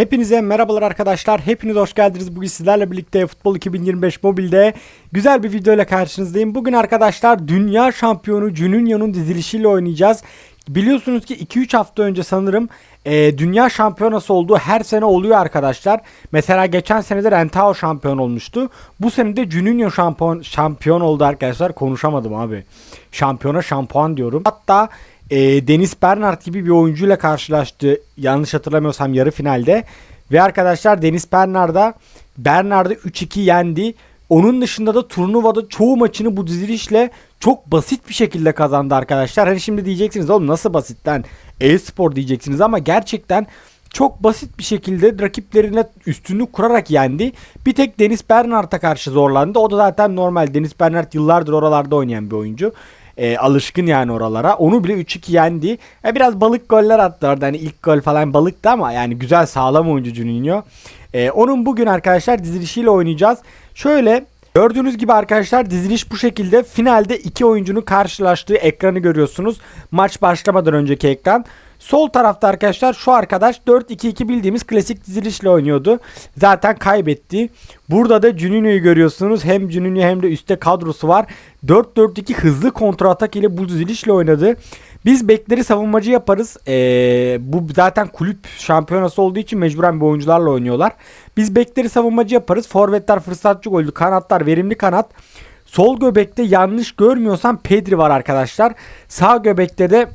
Hepinize merhabalar arkadaşlar. Hepiniz hoş geldiniz. Bugün sizlerle birlikte Futbol 2025 mobilde güzel bir video ile karşınızdayım. Bugün arkadaşlar dünya şampiyonu Juninho'nun dizilişiyle oynayacağız. Biliyorsunuz ki 2-3 hafta önce sanırım e, dünya şampiyonası olduğu her sene oluyor arkadaşlar. Mesela geçen sene de Rentao şampiyon olmuştu. Bu sene de Juninho şampiyon, şampiyon oldu arkadaşlar. Konuşamadım abi. Şampiyona şampuan diyorum. Hatta e, Deniz Bernard gibi bir oyuncuyla karşılaştı. Yanlış hatırlamıyorsam yarı finalde. Ve arkadaşlar Deniz Bernard'a Bernard'ı 3-2 yendi. Onun dışında da turnuvada çoğu maçını bu dizilişle çok basit bir şekilde kazandı arkadaşlar. Hani şimdi diyeceksiniz oğlum nasıl basitten e-spor diyeceksiniz ama gerçekten çok basit bir şekilde rakiplerine üstünlük kurarak yendi. Bir tek Deniz Bernard'a karşı zorlandı. O da zaten normal. Deniz Bernard yıllardır oralarda oynayan bir oyuncu. E, alışkın yani oralara. Onu bile 3-2 yendi. E, biraz balık goller attı orada. Hani ilk gol falan balıktı ama yani güzel sağlam oyuncu Juninho. E, onun bugün arkadaşlar dizilişiyle oynayacağız. Şöyle Gördüğünüz gibi arkadaşlar diziliş bu şekilde. Finalde iki oyuncunun karşılaştığı ekranı görüyorsunuz. Maç başlamadan önceki ekran. Sol tarafta arkadaşlar şu arkadaş 4-2-2 bildiğimiz klasik dizilişle oynuyordu. Zaten kaybetti. Burada da Juninho'yu görüyorsunuz. Hem Juninho hem de üstte kadrosu var. 4-4-2 hızlı kontratak ile bu dizilişle oynadı. Biz bekleri savunmacı yaparız. Ee, bu zaten kulüp şampiyonası olduğu için mecburen bu oyuncularla oynuyorlar. Biz bekleri savunmacı yaparız. Forvetler fırsatçı goldü. Kanatlar verimli kanat. Sol göbekte yanlış görmüyorsam Pedri var arkadaşlar. Sağ göbekte de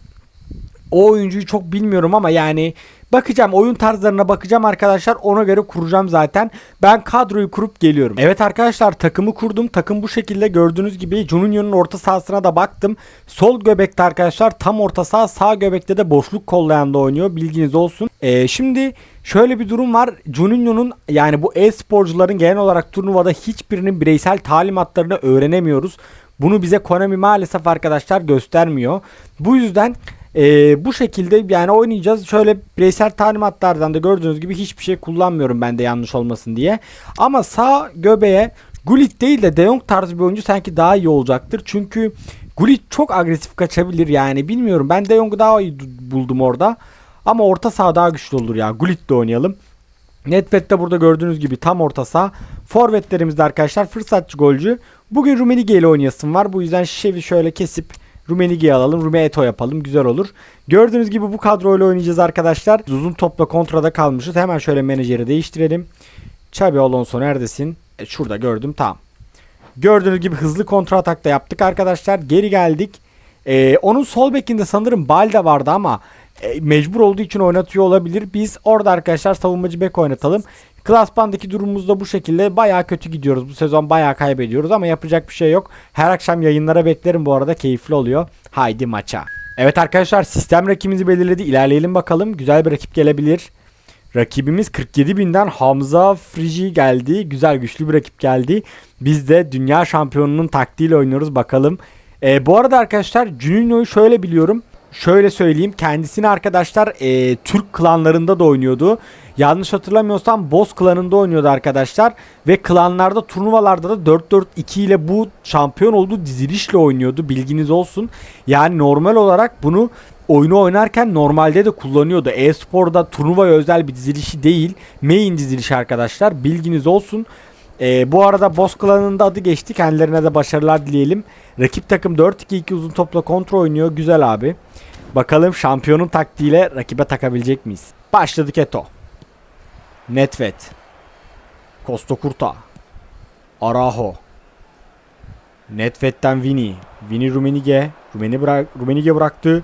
o oyuncuyu çok bilmiyorum ama yani bakacağım oyun tarzlarına bakacağım arkadaşlar ona göre kuracağım zaten. Ben kadroyu kurup geliyorum. Evet arkadaşlar takımı kurdum. Takım bu şekilde gördüğünüz gibi Juninho'nun orta sahasına da baktım. Sol göbekte arkadaşlar tam orta saha sağ göbekte de boşluk kollayan da oynuyor. Bilginiz olsun. Ee, şimdi şöyle bir durum var. Juninho'nun yani bu e-sporcuların genel olarak turnuvada hiçbirinin bireysel talimatlarını öğrenemiyoruz. Bunu bize Konami maalesef arkadaşlar göstermiyor. Bu yüzden ee, bu şekilde yani oynayacağız. Şöyle bireysel talimatlardan da gördüğünüz gibi hiçbir şey kullanmıyorum ben de yanlış olmasın diye. Ama sağ göbeğe Gullit değil de De Jong tarzı bir oyuncu sanki daha iyi olacaktır. Çünkü Gullit çok agresif kaçabilir yani bilmiyorum. Ben De Jong'u daha iyi buldum orada. Ama orta saha daha güçlü olur ya. Gullit de oynayalım. Netbet'te burada gördüğünüz gibi tam orta saha. Forvetlerimizde arkadaşlar fırsatçı golcü. Bugün Rumenige ile oynayasım var. Bu yüzden Şevi şöyle kesip Rumenige'yi alalım. Rumeto yapalım. Güzel olur. Gördüğünüz gibi bu kadroyla oynayacağız arkadaşlar. Uzun topla kontrada kalmışız. Hemen şöyle menajeri değiştirelim. Xabi Alonso neredesin? E, şurada gördüm. Tamam. Gördüğünüz gibi hızlı kontra atakta yaptık arkadaşlar. Geri geldik. Ee, onun sol bekinde sanırım Balde vardı ama e, mecbur olduğu için oynatıyor olabilir. Biz orada arkadaşlar savunmacı bek oynatalım. Klasmandaki durumumuz da bu şekilde baya kötü gidiyoruz. Bu sezon baya kaybediyoruz ama yapacak bir şey yok. Her akşam yayınlara beklerim bu arada keyifli oluyor. Haydi maça. Evet arkadaşlar sistem rakibimizi belirledi. İlerleyelim bakalım. Güzel bir rakip gelebilir. Rakibimiz 47 binden Hamza Friji geldi. Güzel güçlü bir rakip geldi. Biz de dünya şampiyonunun taktiğiyle oynuyoruz bakalım. Ee, bu arada arkadaşlar Juninho'yu şöyle biliyorum. Şöyle söyleyeyim kendisini arkadaşlar e, Türk klanlarında da oynuyordu. Yanlış hatırlamıyorsam Boz klanında oynuyordu arkadaşlar. Ve klanlarda turnuvalarda da 4-4-2 ile bu şampiyon olduğu dizilişle oynuyordu bilginiz olsun. Yani normal olarak bunu oyunu oynarken normalde de kullanıyordu. E-sporda turnuvaya özel bir dizilişi değil. Main dizilişi arkadaşlar bilginiz olsun. Ee, bu arada Boss klanında adı geçti. Kendilerine de başarılar dileyelim. Rakip takım 4-2-2 uzun topla kontrol oynuyor. Güzel abi. Bakalım şampiyonun taktiğiyle rakibe takabilecek miyiz? Başladık Eto. Netvet. Costa Curta. Araho. Netvet'ten Vini. Vini Rumenige. Rumeni bırak Rumenige bıraktı.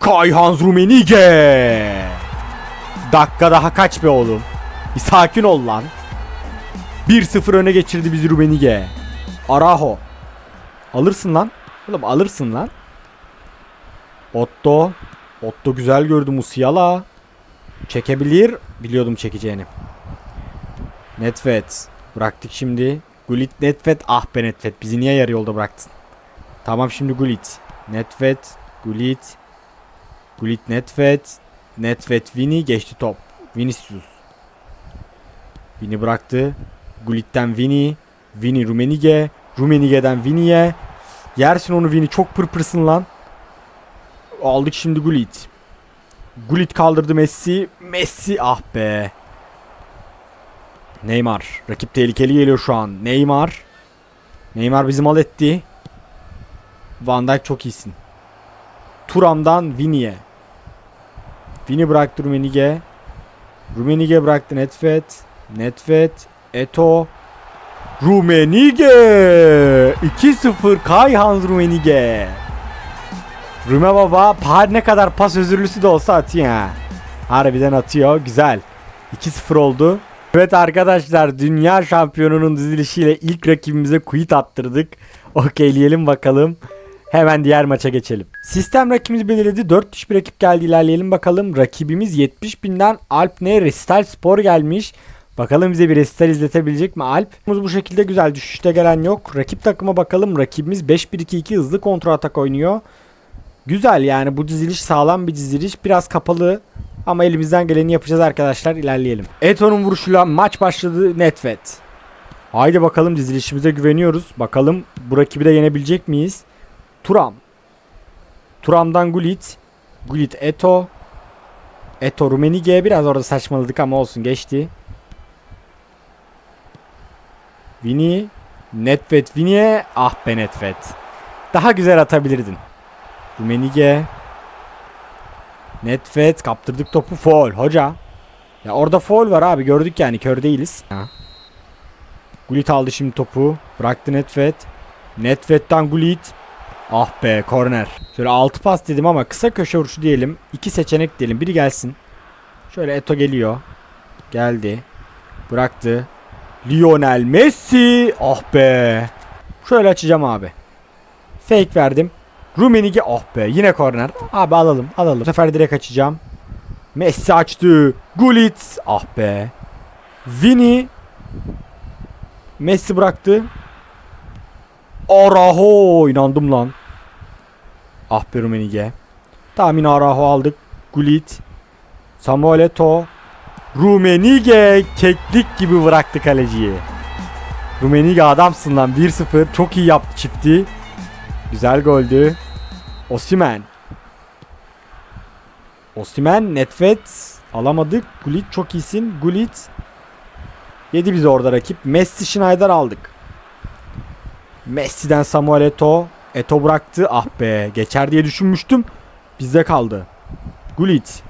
Kayhans Rumenige. Dakika daha kaç be oğlum. Bir sakin ol lan. 1-0 öne geçirdi bizi Rumenige. Araho. Alırsın lan. Oğlum alırsın lan. Otto. Otto güzel gördü Musiala. Çekebilir. Biliyordum çekeceğini. Netvet. Bıraktık şimdi. Gullit Netvet. Ah be Netvet. Bizi niye yarı yolda bıraktın? Tamam şimdi Gullit. Netvet. Gullit. Gullit Netvet. Netvet Vini. Geçti top. Vinicius. Vini bıraktı. Gullit'ten Vini. Vini Rumenige. Rumenige'den Vini'ye. Yersin onu Vini. Çok pırpırsın lan. Aldık şimdi Gullit. Gullit kaldırdı Messi. Messi ah be. Neymar. Rakip tehlikeli geliyor şu an. Neymar. Neymar bizi mal etti. Van Dijk çok iyisin. Turam'dan Vini'ye. Vini bıraktı Rumenige. Rumenige bıraktı Netfet. Netfet. Eto. Rumenige. 2-0 Kayhan Rumenige. Rume baba par ne kadar pas özürlüsü de olsa atıyor ha. Harbiden atıyor. Güzel. 2-0 oldu. Evet arkadaşlar dünya şampiyonunun dizilişiyle ilk rakibimize quit attırdık. Okeyleyelim bakalım. Hemen diğer maça geçelim. Sistem rakibimizi belirledi. 4 kişi bir rakip geldi ilerleyelim bakalım. Rakibimiz 70 binden Alp ne? Restal Spor gelmiş. Bakalım bize bir resital izletebilecek mi Alp? Bu şekilde güzel düşüşte gelen yok. Rakip takıma bakalım. Rakibimiz 5-1-2-2 hızlı kontrol atak oynuyor. Güzel yani bu diziliş sağlam bir diziliş. Biraz kapalı ama elimizden geleni yapacağız arkadaşlar. İlerleyelim. Eto'nun vuruşuyla maç başladı. Netvet. Haydi bakalım dizilişimize güveniyoruz. Bakalım bu rakibi de yenebilecek miyiz? Turam. Turam'dan Gullit. Gullit Eto. Eto Rumenige biraz orada saçmaladık ama olsun geçti. Vini. Netvet Vini'ye. Ah be Netvet. Daha güzel atabilirdin. Rumenige. Netvet kaptırdık topu foul hoca. Ya orada foul var abi gördük yani kör değiliz. Ha. Gullit aldı şimdi topu. Bıraktı Netvet. Netvet'ten Gullit. Ah be korner. Şöyle 6 pas dedim ama kısa köşe vuruşu diyelim. İki seçenek diyelim. Biri gelsin. Şöyle Eto geliyor. Geldi. Bıraktı. Lionel Messi. Ah be. Şöyle açacağım abi. Fake verdim. Rumenigi oh be yine korner. Abi alalım alalım. Bu sefer direkt açacağım. Messi açtı. Gullit ah be. Vini. Messi bıraktı. Araho inandım lan. Ah be Rumenige. Tamam yine Araho aldık. Gullit. Samuel Eto'o. Rumenige keklik gibi bıraktı kaleciyi. Rumenige adamsın lan 1-0 çok iyi yaptı çifti. Güzel goldü. Osimen. Osimen, Netvet alamadık. Gullit çok iyisin. Gullit yedi bizi orada rakip. Messi Schneider aldık. Messi'den Samuel Eto. Eto bıraktı. Ah be geçer diye düşünmüştüm. Bizde kaldı. Gullit.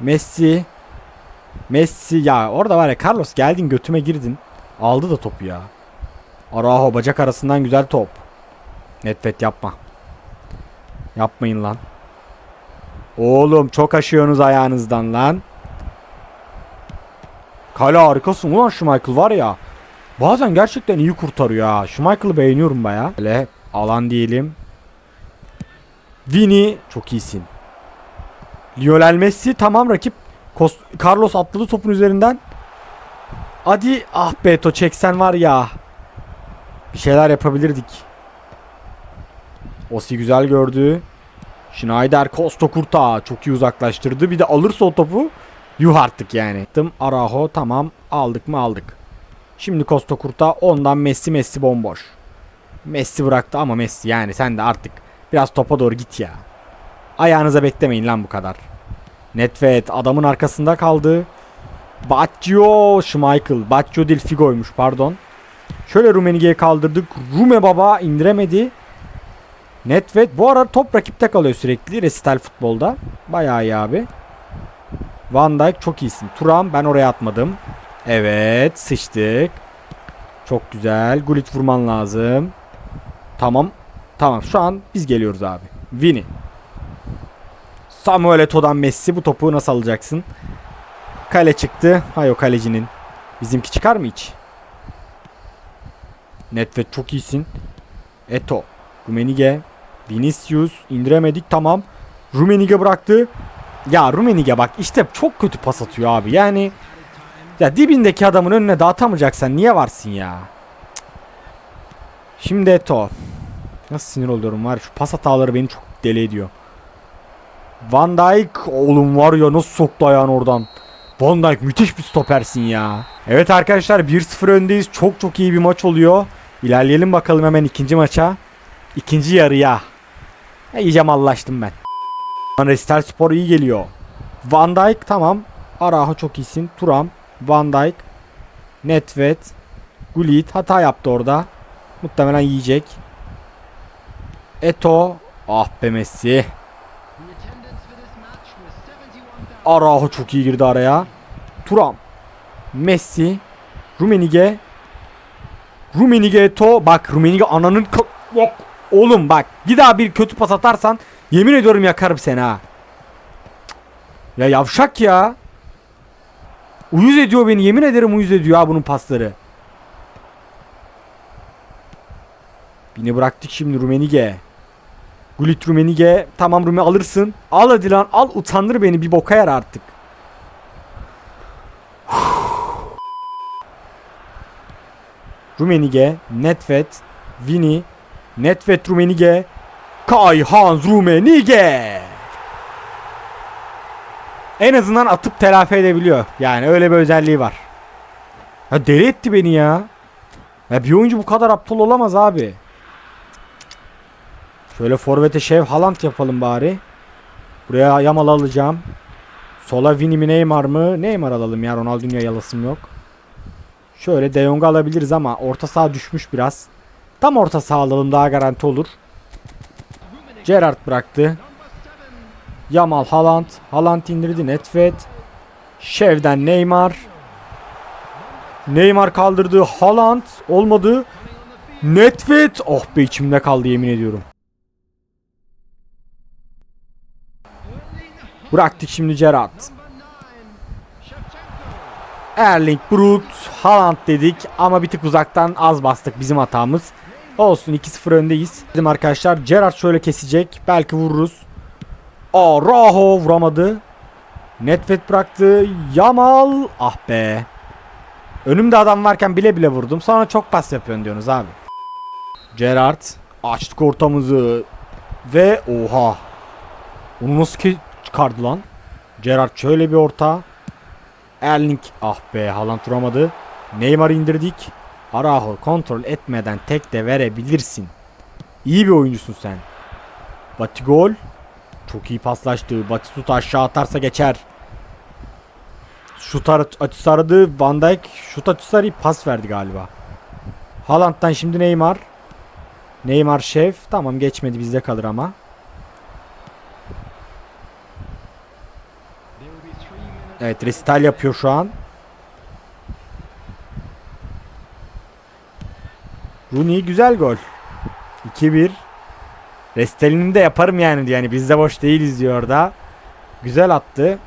Messi. Messi ya orada var ya Carlos geldin götüme girdin. Aldı da topu ya. Araho bacak arasından güzel top. Netvet yapma. Yapmayın lan. Oğlum çok aşıyorsunuz ayağınızdan lan. Kale harikasın ulan Schmeichel var ya. Bazen gerçekten iyi kurtarıyor ha. Schmeichel'ı beğeniyorum baya. Böyle alan diyelim. Vini çok iyisin. Lionel Messi tamam rakip. Carlos atladı topun üzerinden. Hadi ah Beto çeksen var ya. Bir şeyler yapabilirdik. Osi güzel gördü. Schneider Costa Kurta çok iyi uzaklaştırdı. Bir de alırsa o topu yuh artık yani. Tım Araho tamam aldık mı aldık. Şimdi Costa Kurta ondan Messi Messi bomboş. Messi bıraktı ama Messi yani sen de artık biraz topa doğru git ya. Ayağınıza beklemeyin lan bu kadar. Netvet adamın arkasında kaldı. Baggio Schmeichel. Baggio değil Figo'ymuş pardon. Şöyle Rumenige'ye kaldırdık. Rume baba indiremedi. Netvet bu ara top rakipte kalıyor sürekli resital futbolda. Bayağı iyi abi. Van Dijk çok iyisin. Turam ben oraya atmadım. Evet sıçtık. Çok güzel. Gullit vurman lazım. Tamam. Tamam şu an biz geliyoruz abi. Vini. Samuel Eto'dan Messi bu topu nasıl alacaksın? Kale çıktı. Hay o kalecinin. Bizimki çıkar mı hiç? Netvet çok iyisin. Eto. Rumenige. Vinicius indiremedik tamam. Rumenige bıraktı. Ya Rumenige bak işte çok kötü pas atıyor abi. Yani ya dibindeki adamın önüne dağıtamayacaksan niye varsın ya? Şimdi Eto. Nasıl sinir oluyorum var. Şu pas hataları beni çok deli ediyor. Van Dijk oğlum var ya nasıl soktu ayağını oradan. Van Dijk müthiş bir stopersin ya. Evet arkadaşlar 1-0 öndeyiz. Çok çok iyi bir maç oluyor. İlerleyelim bakalım hemen ikinci maça. İkinci yarıya. Ya, iyice mallaştım ben. Restal Spor iyi geliyor. Van Dijk tamam. Araho çok iyisin. Turam. Van Dijk. Netvet. Gullit hata yaptı orada. Muhtemelen yiyecek. Eto. Ah be Messi. Araho çok iyi girdi araya. Turam. Messi. Rumenige. Rumenige Eto. Bak Rumenige ananın Yok. Oğlum bak bir daha bir kötü pas atarsan yemin ediyorum yakarım seni ha. Ya yavşak ya. Uyuz ediyor beni yemin ederim uyuz ediyor ha bunun pasları. Beni bıraktık şimdi Rumenige. Gullit Rumenige. Tamam Rume alırsın. Al hadi lan al utandır beni bir boka yer artık. Rumenige, Netvet, Vini, Netvet Rumenige, Kai Hans Rumenige. En azından atıp telafi edebiliyor. Yani öyle bir özelliği var. Ya deli etti beni ya. Ya bir oyuncu bu kadar aptal olamaz abi. Şöyle forvete Şev Haaland yapalım bari. Buraya Yamal alacağım. Sola Vini mi Neymar mı? Neymar alalım ya Ronaldinho yalasım yok. Şöyle De Jong'u alabiliriz ama orta saha düşmüş biraz. Tam orta saha alalım daha garanti olur. Gerrard bıraktı. Yamal Haaland. Haaland indirdi Netvet. Şev'den Neymar. Neymar kaldırdı. Haaland olmadı. Netvet. Oh be içimde kaldı yemin ediyorum. Bıraktık şimdi Gerrard. Erling Brut, Haaland dedik ama bir tık uzaktan az bastık bizim hatamız. Olsun 2-0 öndeyiz. Dedim arkadaşlar Gerrard şöyle kesecek. Belki vururuz. Aa Raho vuramadı. Netvet bıraktı. Yamal. Ah be. Önümde adam varken bile bile vurdum. Sonra çok pas yapıyorsun diyorsunuz abi. Gerrard. Açtık ortamızı. Ve oha. Onu nasıl çıkardı lan? Gerrard şöyle bir orta. Erling ah be Haaland vuramadı. Neymar indirdik. Araho kontrol etmeden tek de verebilirsin. İyi bir oyuncusun sen. Batigol. Çok iyi paslaştı. Batistuta aşağı atarsa geçer. Şut açısı aradı. Van Dijk şut açısı arayıp pas verdi galiba. Haaland'dan şimdi Neymar. Neymar şef. Tamam geçmedi bizde kalır ama. Evet resital yapıyor şu an. Rooney güzel gol. 2-1. Restalini de yaparım yani diyor. Yani biz de boş değiliz diyor orada. Güzel attı.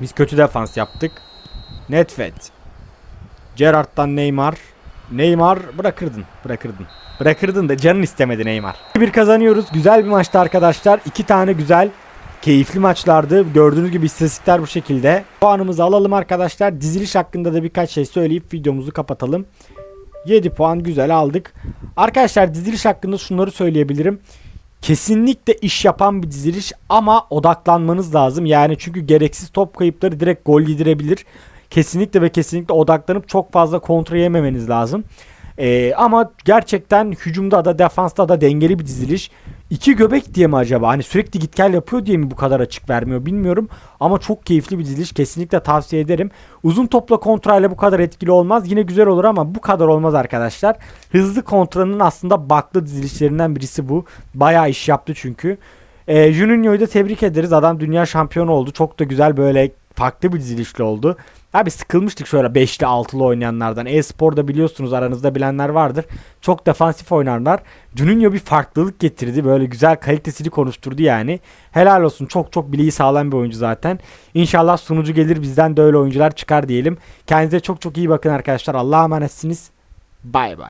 Biz kötü defans yaptık. Netfet. Gerrard'dan Neymar. Neymar bırakırdın. Bırakırdın. Bırakırdın da canın istemedi Neymar. Bir kazanıyoruz. Güzel bir maçtı arkadaşlar. İki tane güzel keyifli maçlardı. Gördüğünüz gibi istatistikler bu şekilde. Puanımızı alalım arkadaşlar. Diziliş hakkında da birkaç şey söyleyip videomuzu kapatalım. 7 puan güzel aldık. Arkadaşlar diziliş hakkında şunları söyleyebilirim. Kesinlikle iş yapan bir diziliş ama odaklanmanız lazım. Yani çünkü gereksiz top kayıpları direkt gol yedirebilir. Kesinlikle ve kesinlikle odaklanıp çok fazla kontra yememeniz lazım. Ee, ama gerçekten hücumda da defansta da dengeli bir diziliş. İki göbek diye mi acaba? Hani sürekli git gel yapıyor diye mi bu kadar açık vermiyor bilmiyorum. Ama çok keyifli bir diziliş. Kesinlikle tavsiye ederim. Uzun topla kontrayla bu kadar etkili olmaz. Yine güzel olur ama bu kadar olmaz arkadaşlar. Hızlı kontranın aslında baklı dizilişlerinden birisi bu. Bayağı iş yaptı çünkü. Ee, Juninho'yu da tebrik ederiz. Adam dünya şampiyonu oldu. Çok da güzel böyle farklı bir dizilişli oldu. Abi sıkılmıştık şöyle 5'li 6'lı oynayanlardan. E-sporda biliyorsunuz aranızda bilenler vardır. Çok defansif oynarlar. Juninho bir farklılık getirdi. Böyle güzel kalitesini konuşturdu yani. Helal olsun. Çok çok bileği sağlam bir oyuncu zaten. İnşallah sunucu gelir bizden de öyle oyuncular çıkar diyelim. Kendinize çok çok iyi bakın arkadaşlar. Allah'a emanetsiniz. Bay bay.